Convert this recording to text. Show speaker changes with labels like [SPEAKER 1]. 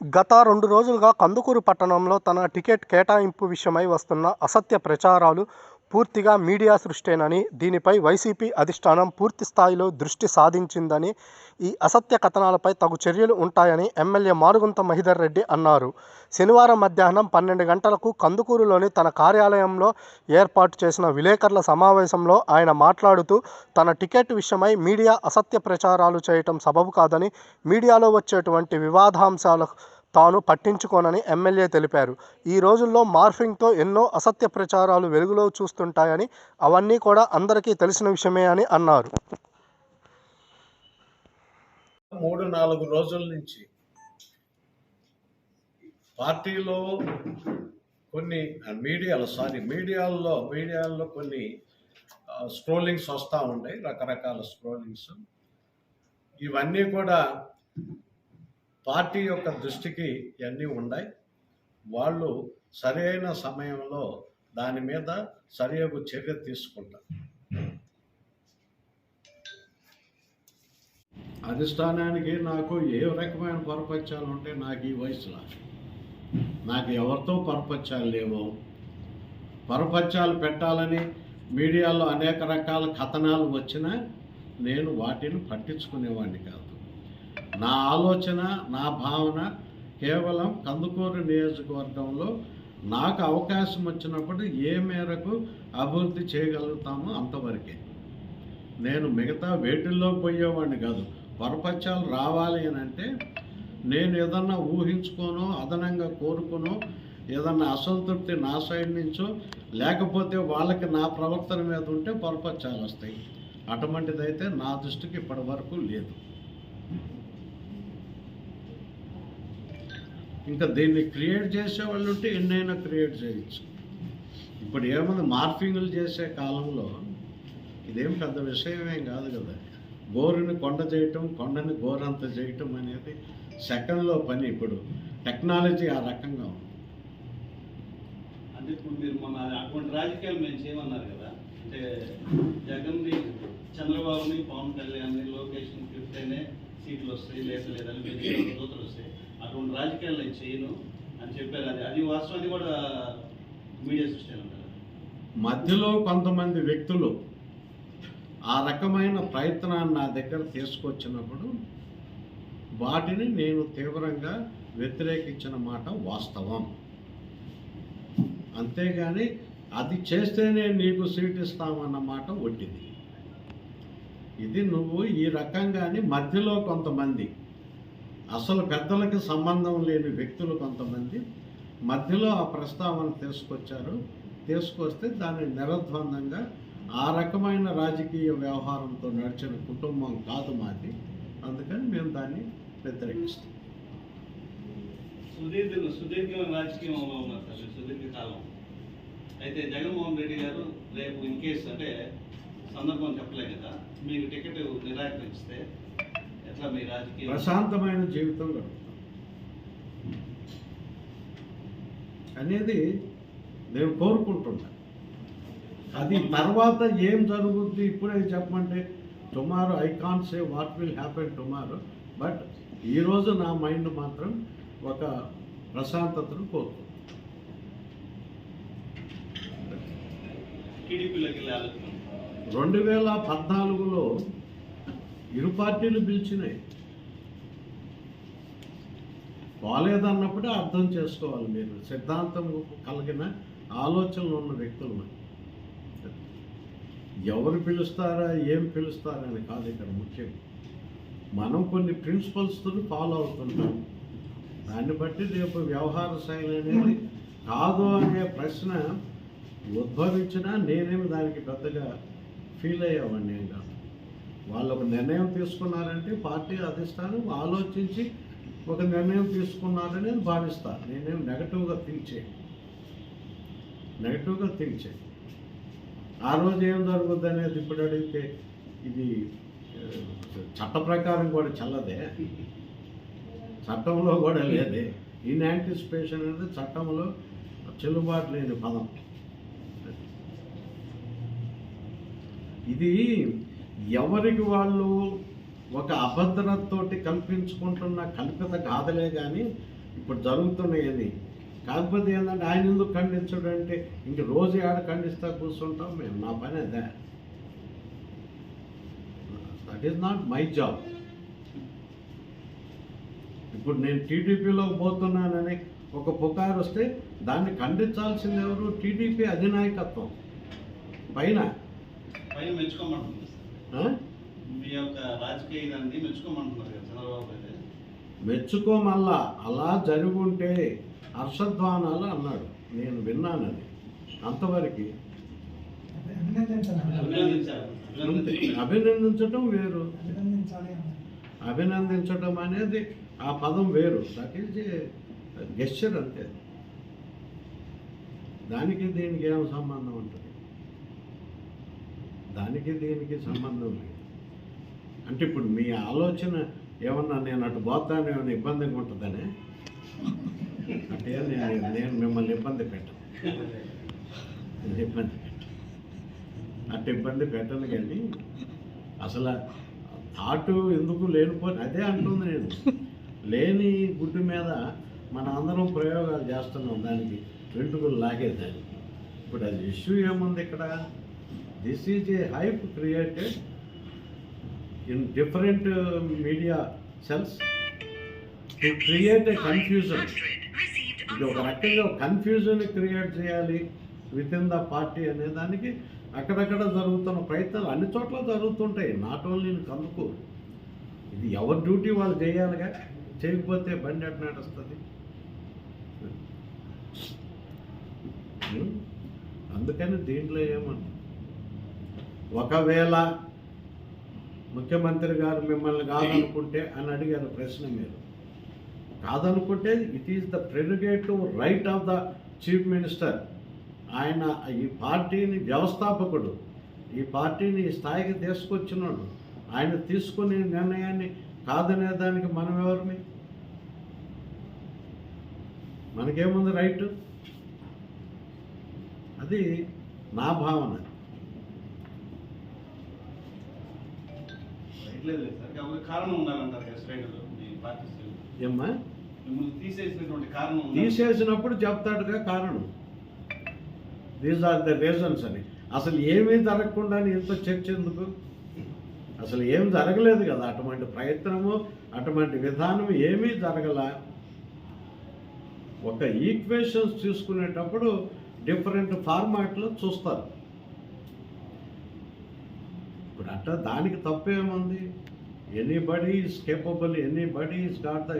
[SPEAKER 1] గత రెండు రోజులుగా కందుకూరు పట్టణంలో తన టికెట్ కేటాయింపు విషయమై వస్తున్న అసత్య ప్రచారాలు పూర్తిగా మీడియా సృష్టేనని దీనిపై వైసీపీ అధిష్టానం పూర్తి స్థాయిలో దృష్టి సాధించిందని ఈ అసత్య కథనాలపై తగు చర్యలు ఉంటాయని ఎమ్మెల్యే మారుగుంత మహిధర్ రెడ్డి అన్నారు. శనివారం మధ్యాహ్నం పన్నెండు గంటలకు కందుకూరులోని తన కార్యాలయంలో ఏర్పాటు చేసిన విలేకరుల సమావేశంలో ఆయన మాట్లాడుతూ తన టికెట్ విషయమై మీడియా అసత్య ప్రచారాలు చేయటం సబబు కాదని మీడియాలో వచ్చేటువంటి వివాదాంశాలకు తాను పట్టించుకోనని ఎమ్మెల్యే తెలిపారు. ఈ రోజుల్లో మార్ఫింగ్తో ఎన్నో అసత్య ప్రచారాలు వెలుగులో చూస్తుంటాయని అవన్నీ కూడా అందరికీ తెలిసిన విషయమే అని అన్నారు.
[SPEAKER 2] మూడు నాలుగు రోజుల నుంచి పార్టీలో కొన్ని మీడియాలో సారీ మీడియాల్లో మీడియాల్లో కొన్ని స్క్రోలింగ్స్ వస్తూ ఉన్నాయి రకరకాల స్క్రోలింగ్స్. ఇవన్నీ కూడా పార్టీ యొక్క దృష్టికి ఇవన్నీ ఉన్నాయి వాళ్ళు సరైన సమయంలో దాని మీద సరియగు చర్య తీసుకుంటారు. అధిష్టానానికి నాకు ఏ రకమైన పరపత్యాలు ఉంటే నాకు ఈ వయసులో నాకు ఎవరితో పరపత్యాలు లేవు పరపత్యాలు పెట్టాలని మీడియాలో అనేక రకాల కథనాలు వచ్చినా నేను వాటిని పట్టించుకునేవాడిని కాదు. నా ఆలోచన నా భావన కేవలం కందుకూరు నియోజకవర్గంలో నాకు అవకాశం వచ్చినప్పుడు ఏ మేరకు అభివృద్ధి చేయగలుగుతామో అంతవరకే. నేను మిగతా వేటిల్లో పోయేవాడిని కాదు. వరపక్షాలు రావాలి అని అంటే నేను ఏదన్నా ఊహించుకోనో అదనంగా కోరుకునో ఏదన్నా అసంతృప్తి నా సైడ్ నుంచో లేకపోతే వాళ్ళకి నా ప్రవర్తన మీద ఉంటే పొరపచ్చాలు వస్తాయి. అటువంటిదైతే నా దృష్టికి ఇప్పటి వరకు లేదు. ఇంకా దీన్ని క్రియేట్ చేసే వాళ్ళు ఉంటే ఎన్నైనా క్రియేట్ చేయొచ్చు. ఇప్పుడు ఏమైనా మార్ఫింగ్లు చేసే కాలంలో ఇదేం పెద్ద విషయమేం కాదు కదా. గోరుని కొండ చేయటం కొండని గోరంత చేయటం అనేది సెకండ్లో పని ఇప్పుడు. టెక్నాలజీ ఆ రకంగా ఉంది.
[SPEAKER 3] అంటే ఇప్పుడు మీరు మన అటువంటి రాజకీయాలు మేము చేయమన్నారు కదా. అంటే జగన్ని చంద్రబాబుని పవన్ కళ్యాణ్ని లోకేష్ని తిప్పితేనే సీట్లు వస్తాయి లేదా లేదని మీరు వస్తాయి. అటువంటి రాజకీయాలు నేను చేయను అని చెప్పారు. అది అది వాస్తవం అది కూడా మీడియా సృష్టి
[SPEAKER 2] మధ్యలో కొంతమంది వ్యక్తులు ఆ రకమైన ప్రయత్నాన్ని నా దగ్గర తీసుకొచ్చినప్పుడు వాటిని నేను తీవ్రంగా వ్యతిరేకించిన మాట వాస్తవం. అంతేగాని అది చేస్తేనే నీకు సీట్ ఇస్తామన్న మాట ఒట్టిది. ఇది నువ్వు ఈ రకంగాని మధ్యలో కొంతమంది అసలు పెద్దలకి సంబంధం లేని వ్యక్తులు కొంతమంది మధ్యలో ఆ ప్రస్తావన తీసుకొచ్చారు. తీసుకొస్తే దాన్ని నిరద్వందంగా ఆ రకమైన రాజకీయ వ్యవహారంతో నడిచిన కుటుంబం కాదు మాది. అందుకని మేము దాన్ని వ్యతిరేకిస్తాం.
[SPEAKER 3] సుదీర్ఘ సుదీర్ఘమైన రాజకీయంలో ఉన్నారు సార్ సుదీర్ఘకాలం. అయితే జగన్మోహన్ రెడ్డి గారు రేపు ఇన్ కేసు అంటే సందర్భం చెప్పలే కదా మీకు టికెట్ నిరాకరిస్తే
[SPEAKER 2] ప్రశాంతమైన జీవితం గడుపుతాం. అనేది నేను కోరుకుంటున్నా. అది తర్వాత ఏం జరుగుద్ది ఇప్పుడే చెప్పమంటే tomorrow I can say what will happen tomorrow but ఈరోజు నా మైండ్ మాత్రం ఒక ప్రశాంతతను
[SPEAKER 3] ఆలోచన
[SPEAKER 2] రెండు వేల పద్నాలుగులో ఇరు పార్టీలు పిలిచినాయి. బాగాలేదన్నప్పుడే అర్థం చేసుకోవాలి మీరు. సిద్ధాంతం కలిగిన ఆలోచనలు ఉన్న వ్యక్తులు ఎవరు పిలుస్తారా ఏం పిలుస్తారా అని కాదు ఇక్కడ ముఖ్యం. మనం కొన్ని ప్రిన్సిపల్స్తో ఫాలో అవుతుంటాం. దాన్ని బట్టి రేపు వ్యవహార శైలి అనేది కాదు అనే ప్రశ్న ఉద్భవించినా నేనేమి దానికి పెద్దగా ఫీల్ అయ్యావాడిని ఒక నిర్ణయం తీసుకున్నారంటే పార్టీ అధిష్టానం ఆలోచించి ఒక నిర్ణయం తీసుకున్నారని నేను భావిస్తాను. నేనేం నెగటివ్గా థింక్ చేయను. నెగటివ్గా థింక్ చేయను. ఆ రోజు ఏం జరుగుద్ది అనేది ఇప్పుడు అడిగితే ఇది చట్ట ప్రకారం కూడా చల్లదే. చట్టంలో కూడా లేదే. ఇన్ యాంటిసిపేషన్ అనేది చట్టంలో చెల్లుబాటు లేని పదం. ఇది ఎవరికి వాళ్ళు ఒక అభద్రతతోటి కల్పించుకుంటున్న కల్పిత కాదులే కానీ ఇప్పుడు జరుగుతున్నాయి కాకపోతే ఏంటంటే ఆయన ఎందుకు ఖండించడం అంటే ఇంక రోజు ఆడ ఖండిస్తా కూర్చుంటాం మేము నా పని అదే. That is not my job ఇప్పుడు నేను టీడీపీలోకి పోతున్నానని ఒక పుకారు వస్తే దాన్ని ఖండించాల్సింది ఎవరు? టీడీపీ అధినాయకత్వం. పైన.
[SPEAKER 3] పైన మెచ్చుకోమంటుంది మీ యొక్క రాజకీయ ఇదాన్ని మెచ్చుకోమంటున్నారు కదా చంద్రబాబు అయితే
[SPEAKER 2] మెచ్చుకోమల్లా. అలా జరుగుంటే హర్షధ్వానాలు అన్నాడు. నేను విన్నానని అంతవరకు.
[SPEAKER 3] అభినందించారు
[SPEAKER 2] అభినందించటం వేరు. అభినందించడం అనేది ఆ పదం వేరు. దట్ ఈజ్ గెస్చర్ అంతే. దానికి దీనికి ఏం సంబంధం ఉంటుంది? దానికి దీనికి సంబంధం లేదు. అంటే ఇప్పుడు మీ ఆలోచన ఏమన్నా నేను అటు పోతాను ఏమైనా ఇబ్బందిగా ఉంటుందనే? అంటే నేను నేను మిమ్మల్ని ఇబ్బంది పెట్టను. ఇబ్బంది పెట్టను. అటు ఇబ్బంది పెట్టను కానీ అసలు థాటు ఎందుకు లేనిపోయి అదే అంటుంది నేను. లేని గుడ్డు మీద మన అందరం ప్రయోగాలు చేస్తున్నాం దానికి వెంట్రుకలు లాగేదానికి. ఇప్పుడు అది ఇష్యూ ఏముంది ఇక్కడ? This is a hype created in different media cells to create a confusion ఇది ఒక రకంగా కన్ఫ్యూజన్ క్రియేట్ చేయాలి విత్ ఇన్ ద పార్టీ అనే దానికి అక్కడక్కడ జరుగుతున్న ప్రయత్నాలు అన్ని చోట్ల జరుగుతుంటాయి. నాట్ ఓన్లీ కందుకు ఇది ఎవరి డ్యూటీ వాళ్ళు చేయాలిగా? చేయకపోతే బండి ఎట్లా నడుస్తుంది? Hmm. Hmm. అందుకని దీంట్లో ఏమన్నా ఒకవేళ ముఖ్యమంత్రి గారు మిమ్మల్ని కాదనుకుంటే అని అడిగారు ప్రశ్న మీరు. కాదనుకుంటే it is the prerogative right of the chief minister ఆయన ఈ పార్టీని వ్యవస్థాపకుడు. ఈ పార్టీని ఈ స్థాయికి తీసుకొచ్చినాడు. ఆయన తీసుకునే నిర్ణయాన్ని కాదనే దానికి మనం ఎవరిని? మనకేముంది రైట్ అది నా భావన.
[SPEAKER 3] లేదు సార్. కాకపోతే కారణం ఉండాలంటారు కదా శ్రేణులు మీ పార్టీ శ్రేణులు
[SPEAKER 2] ఏమ్మా?
[SPEAKER 3] మిమ్మల్ని తీసేసినటువంటి కారణం.
[SPEAKER 2] తీసేసినప్పుడు చెప్తాడుగా కారణం. దీస్ ఆర్ ద రీజన్స్ అని. అసలు ఏమీ జరగకుండా ఇంత చర్చ ఎందుకు? అసలు ఏం జరగలేదు కదా అటువంటి ప్రయత్నము అటువంటి విధానం ఏమీ జరగల. ఒక ఈక్వేషన్స్ తీసుకునేటప్పుడు డిఫరెంట్ ఫార్మాట్లో చూస్తారు. ఇప్పుడు అట్ట దానికి తప్పేముంది? Anybody is capable anybody is got the